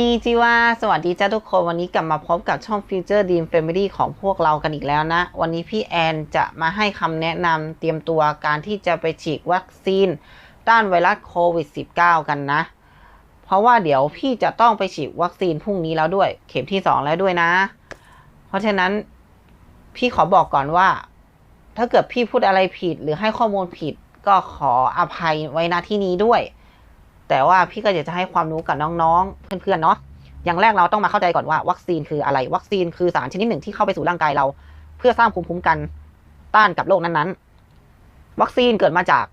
นิจิวาสวัสดีจ้าทุกคน วันนี้กลับมาพบกับช่อง Future Dream Family ของพวกเรากันอีกแล้วนะ วันนี้พี่แอนจะมาให้คำแนะนำเตรียมตัวการที่จะไปฉีดวัคซีนต้านไวรัสโควิด -19 กันนะ เพราะว่าเดี๋ยวพี่จะต้องไปฉีดวัคซีนพรุ่งนี้แล้วด้วย เข็มที่ 2 แล้วด้วยนะ เพราะฉะนั้นพี่ขอบอกก่อนว่า ถ้าเกิดพี่พูดอะไรผิดหรือให้ข้อมูลผิดก็ขออภัยไว้ณที่นี้ด้วย แต่ว่าพี่ก็อยากจะให้ความรู้กับน้องๆ เพื่อนๆเนาะอย่างแรกเราต้องมาเข้าใจก่อนว่าวัคซีนคืออะไร วัคซีนคือสารชนิดหนึ่งที่เข้าไปสู่ร่างกายเรา เพื่อสร้างภูมิคุ้มกันต้านกับโรคนั้นๆ วัคซีนเกิดมาจาก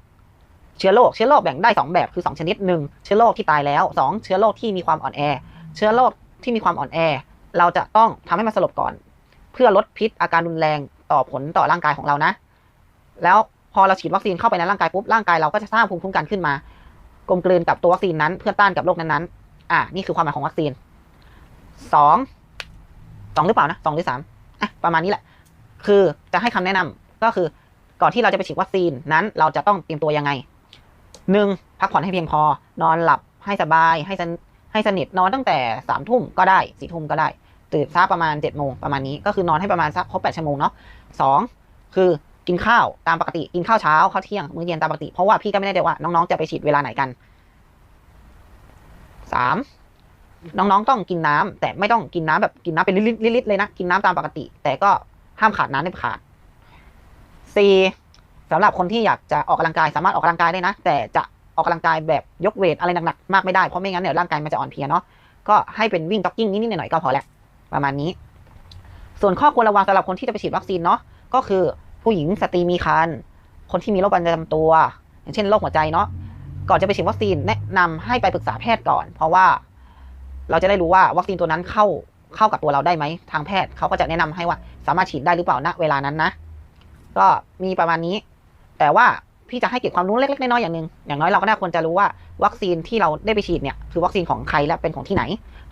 เชื้อโรคเชื้อโรคแบ่งได้สองแบบคือสองชนิดหนึ่งเชื้อโรคที่ตายแล้วสองเชื้อโรคที่มีความอ่อนแอ เชื้อโรคที่มีความอ่อนแอ เราจะต้องทำให้มันสลบก่อน เพื่อลดพิษอาการรุนแรงต่อผลต่อร่างกายของเรานะ แล้วพอเราฉีดวัคซีนเข้าไปในร่างกายปุ๊บร่างกายเราก็จะสร้างภูมิคุ้มกันขึ้นมา กลมกลืนกับตัววัคซีนนั้น เพื่อต้านกับโรคนั้นๆ อะนี่คือความหมายของวัคซีนสองสองหรือเปล่านะสองหรือสามอะประมาณนี้แหละ คือจะให้คำแนะนำก็คือก่อนที่เราจะไปฉีดวัคซีนนั้น เราจะต้องเตรียมตัวยังไงหนึ่งพักผ่อนให้เพียงพอ นอนหลับให้สบายให้สนให้สนิทนอนตั้งแต่สามทุ่มก็ได้สี่ทุ่มก็ได้ตื่นซักประมาณเจ็ดโมงประมาณนี้ก็คือนอนให้ประมาณสักครบแปดชั่วโมงเนาะสองคือ กินข้าวตามปกติกินข้าวเช้าข้าวเที่ยงมื้อเย็นตามปกติเพราะว่าพี่ก็ไม่แน่ใจว่าน้องๆจะไปฉีดเวลาไหนกันสามน้องๆต้องกินน้ำแต่ไม่ต้องกินน้ำแบบกินน้ำเป็นลิตรๆเลยนะกินน้ำตามปกติ แต่ก็ห้ามขาดน้ำไม่ขาดสี่สำหรับคนที่อยากจะออกกำลังกายสามารถออกกำลังกายได้นะ แต่จะออกกำลังกายแบบยกเวทอะไรหนักๆมากไม่ได้เพราะไม่งั้นเนี่ยร่างกายมันจะอ่อนเพลียเนาะก็ให้เป็นวิ่งจ็อกกิ้งนิดๆหน่อยๆก็พอแหละประมาณนี้ ส่วนข้อควรระวังสำหรับคนที่จะไปฉีดวัคซีนเนาะก็คือ ผู้หญิงสตรีมีครรภ์คนที่มีโรคประจำตัว อย่างเช่นโรคหัวใจเนาะก่อนจะไปฉีดวัคซีนแนะนำให้ไปปรึกษาแพทย์ก่อน เพราะว่าเราจะได้รู้ว่าวัคซีนตัวนั้นเข้าเข้ากับตัวเราได้ไหมทางแพทย์เขาก็จะแนะนำให้ว่าสามารถฉีดได้หรือเปล่าณเวลานั้นนะ ก็มีประมาณนี้ แต่ว่าพี่จะให้เก็บความรู้เล็กๆน้อยๆอย่างหนึ่งอย่างน้อยเราก็น่าควรจะรู้ว่าวัคซีนที่เราได้ไปฉีดเนี่ยคือวัคซีนของใครและเป็นของที่ไหน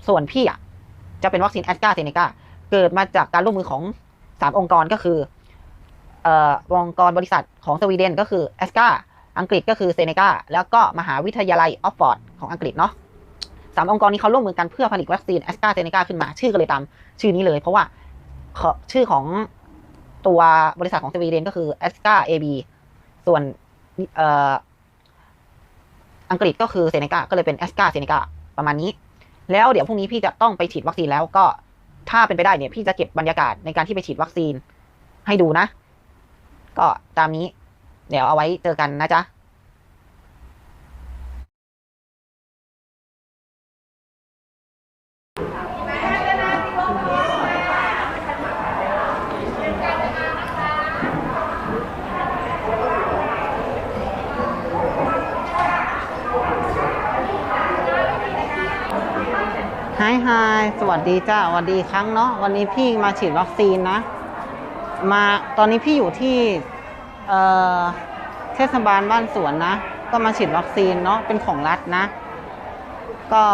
ส่วนพี่อะจะเป็นวัคซีนแอสตราเซเนกาเกิดมาจากการร่วมมือของสามองค์กรก็คือ องค์กรบริษัทของสวีเดนก็คือแอสกาอังกฤษก็คือเซเนกาแล้วก็มหาวิทยาลัยออกฟอร์ดของอังกฤษเนาะสามองค์กรนี้เขาร่วมมือกันเพื่อผลิตวัคซีนแอสกาเซเนกาขึ้นมาชื่อก็เลยตามชื่อนี้เลย เพราะว่าชื่อของตัวบริษัทของสวีเดนก็คือแอสกาเอบีส่วนอังกฤษก็คือเซเนกาก็เลยเป็นแอสกาเซเนกาประมาณนี้ แล้วเดี๋ยวพรุ่งนี้พี่จะต้องไปฉีดวัคซีนแล้วก็ถ้าเป็นไปได้เนี่ยพี่จะเก็บบรรยากาศในการที่ไปฉีดวัคซีนให้ดูนะ ก็ตามนี้ เดี๋ยวเอาไว้เจอกันนะจ๊ะฮายฮายสวัสดีจ้าสวัสดีครั้งเนาะวันนี้พี่มาฉีดวัคซีนนะ มาตอนนี้พี่อยู่ที่เทศบาลบ้านสวนนะ ก็มาฉีดวัคซีนเนาะเป็นของรัฐนะ ก็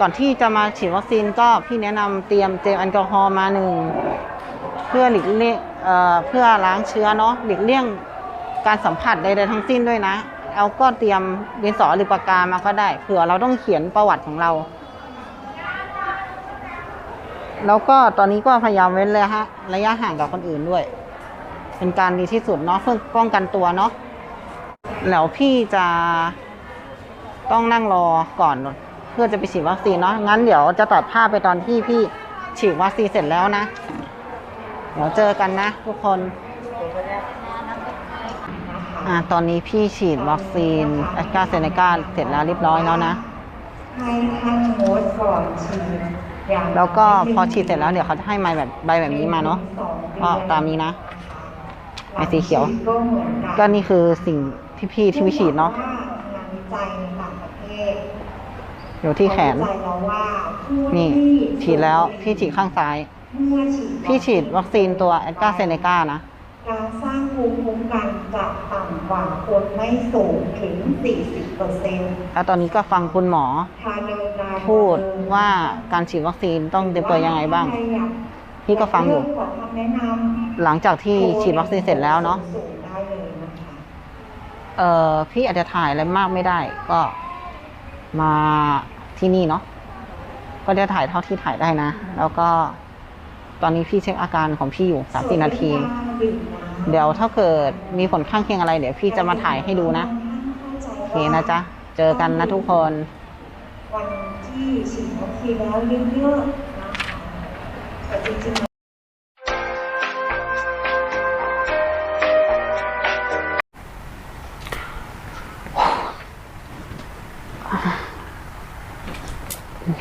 ก่อนที่จะมาฉีดวัคซีนก็พี่แนะนำเตรียมเจลแอลกอฮอล์มาหนึ่งเพื่อหลีกเลี่ยงเอ่อเพื่อล้างเชื้อเนาะหลีกเลี่ยงการสัมผัสใดๆทั้งสิ้นด้วยนะเอาก็เตรียมดินสอหรือปากกามาก็ได้เผื่อเราต้องเขียนประวัติของเรา แล้วก็ตอนนี้ก็พยายามเว้นเลยฮะระยะห่างกับคนอื่นด้วย เป็นการดีที่สุดเนาะเพื่อป้องกันตัวเนาะแล้วพี่จะต้องนั่งรอก่อนเพื่อจะไปฉีดวัคซีนเนาะงั้นเดี๋ยวจะตัดภาพไปตอนที่พี่ฉีดวัคซีนเสร็จแล้วนะ เดี๋ยวเจอกันนะทุกคนอ่าตอนนี้พี่ฉีดวัคซีนแอสตราเซเนกาเสร็จแล้วเรียบร้อยแล้วนะให้ท่านโน้ตก่อนฉีด แล้วก็พอฉีดเสร็จแล้วเดี๋ยวเขาจะให้ไม้แบบใบแบบนี้มาเนาะก็ตามนี้นะไม้สีเขียวก็เหมือนกันก็นี่คือสิ่งที่พี่ที่วิฉีดเนาะว่งานวิจัยในต่างประเทศอยู่ที่แขนเขาวิจัยแล้วว่าผู้นี่ที่ฉีดแล้วพี่ฉีดข้างซ้ายเมื่อฉีดพี่ฉีดวัคซีนตัวแอสตราเซเนกานะ การสร้างภูมิคุ้มกันจะต่ำกว่าคนไม่สูงถึง 40เปอร์เซ็นต์แล้วตอนนี้ก็ฟังคุณหมอทาเดินนาพูดว่าการฉีดวัคซีนต้องเตรียมตัวยังไงบ้าง พี่ก็ฟังอยู่เรื่องของคำแนะนำหลังจากที่ฉีดวัคซีนเสร็จแล้วเนาะสูงได้เลยนะคะเอ่อพี่อาจจะถ่ายอะไรมากไม่ได้ ก็มาที่นี่เนาะก็จะถ่ายเท่าที่ถ่ายได้นะ แล้วก็ ตอนนี้พี่เช็คอาการของพี่อยู่สามสี่นาที เดี๋ยวถ้าเกิดมีผลข้างเคียงอะไร เดี๋ยวพี่จะมาถ่ายให้ดูนะโอเคนะจ๊ะ เจอกันนะทุกคน วันที่ฉีดวัคซีนแล้วเยอะๆนะแต่จริงๆ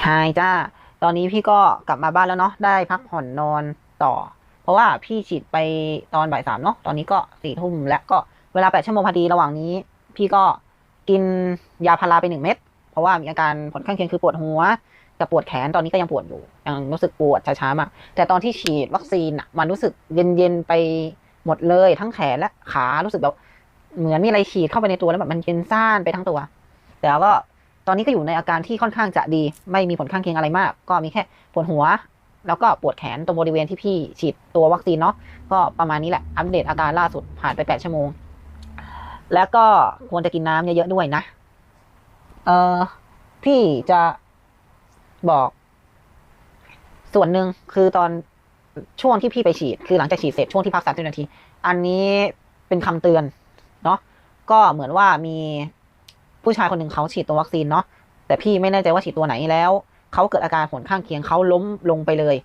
หายจ้า ตอนนี้พี่ก็กลับมาบ้านแล้วเนาะได้พักผ่อนนอนต่อ เพราะว่าพี่ฉีดไปตอนบ่ายสามเนาะตอนนี้ก็สี่ทุ่มแล้วก็เวลาแปดชั่วโมงพอดีระหว่างนี้ พี่ก็กินยาพาราไปหนึ่งเม็ดเพราะว่ามีอาการผลข้างเคียงคือปวดหัวกับปวดแขนตอนนี้ก็ยังปวดอยู่ยังรู้สึกปวดช้าๆมากแต่ตอนที่ฉีดวัคซีนอะมันรู้สึกเย็นๆไปหมดเลยทั้งแขนและขารู้สึกแบบเหมือนมีอะไรฉีดเข้าไปในตัวแล้วแบบมันเย็นซ่านไปทั้งตัว แต่ก็ ตอนนี้ก็อยู่ในอาการที่ค่อนข้างจะดี ไม่มีผลข้างเคียงอะไรมาก ก็มีแค่ปวดหัว แล้วก็ปวดแขนตรงบริเวณที่พี่ฉีดตัววัคซีนเนาะก็ประมาณนี้แหละอัปเดตอาการล่าสุดผ่านไป 8 ชั่วโมง แล้วก็ควรจะกินน้ำเยอะๆด้วยนะเออพี่จะบอก ส่วนหนึ่งคือตอนช่วงที่พี่ไปฉีด คือหลังจากฉีดเสร็จช่วงที่พักสามสิบนาที อันนี้เป็นคำเตือน เนาะก็เหมือนว่ามี ผู้ชายคนหนึ่งเขาฉีดตัววัคซีนเนาะแต่พี่ไม่แน่ใจว่าฉีดตัวไหนแล้วเขาเกิดอาการผลข้างเคียงเขาล้มลงไปเลย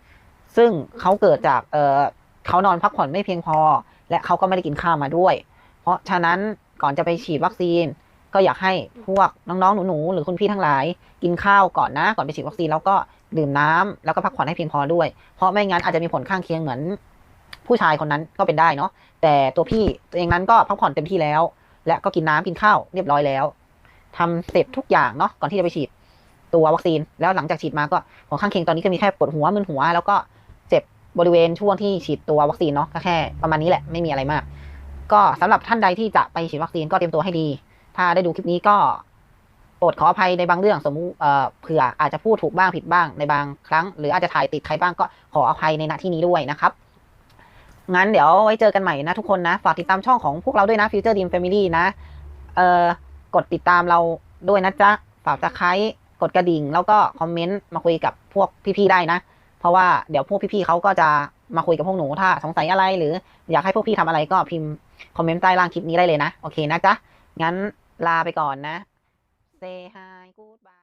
ซึ่งเขาเกิดจากเออเขานอนพักผ่อนไม่เพียงพอ และเขาก็ไม่ได้กินข้าวมาด้วย เพราะฉะนั้นก่อนจะไปฉีดวัคซีน ก็อยากให้พวกน้องๆหนูๆหรือคุณพี่ทั้งหลาย กินข้าวก่อนนะก่อนไปฉีดวัคซีนแล้วก็ดื่มน้ำแล้วก็พักผ่อนให้เพียงพอด้วย เพราะไม่งั้นอาจจะมีผลข้างเคียงเหมือน ผู้ชายคนนั้นก็เป็นได้เนาะแต่ตัวพี่ตัวเองนั้นก็พักผ่อนเต็มที่แล้ว และก็กินน้ำกินข้าวเรียบร้อยแล้ว ทำเสร็จทุกอย่างเนาะก่อนที่จะไปฉีดตัววัคซีน แล้วหลังจากฉีดมาก็ผลข้างเคียงตอนนี้ก็มีแค่ปวดหัวมึนหัว แล้วก็เจ็บบริเวณช่วงที่ฉีดตัววัคซีนเนาะก็แค่ประมาณนี้แหละไม่มีอะไรมาก ก็สำหรับท่านใดที่จะไปฉีดวัคซีนก็เตรียมตัวให้ดี ถ้าได้ดูคลิปนี้ก็โปรดขออภัยในบางเรื่องสมมุติเอ่อเผื่ออาจจะพูดถูกบ้างผิดบ้างในบางครั้ง หรืออาจจะถ่ายติดใครบ้างก็ขออภัยในณที่นี้ด้วยนะครับงั้นเดี๋ยวไว้เจอกันใหม่นะทุกคนนะ ฝากติดตามช่องของพวกเราด้วยนะ Future Dream Family นะ เอ่อ กดติดตามเราด้วยนะจ๊ะฝากจะไคร้กดกระดิ่ง แล้วก็คอมเมนต์มาคุยกับพวกพี่ๆได้นะ เพราะว่าเดี๋ยวพวกพี่ๆเขาก็จะมาคุยกับพวกหนูถ้าสงสัยอะไรหรืออยากให้พวกพี่ทำอะไรก็พิมพ์คอมเมนต์ใต้ล่างคลิปนี้ได้เลยนะ โอเคนะจ๊ะ งั้นลาไปก่อนนะ Say hi goodbye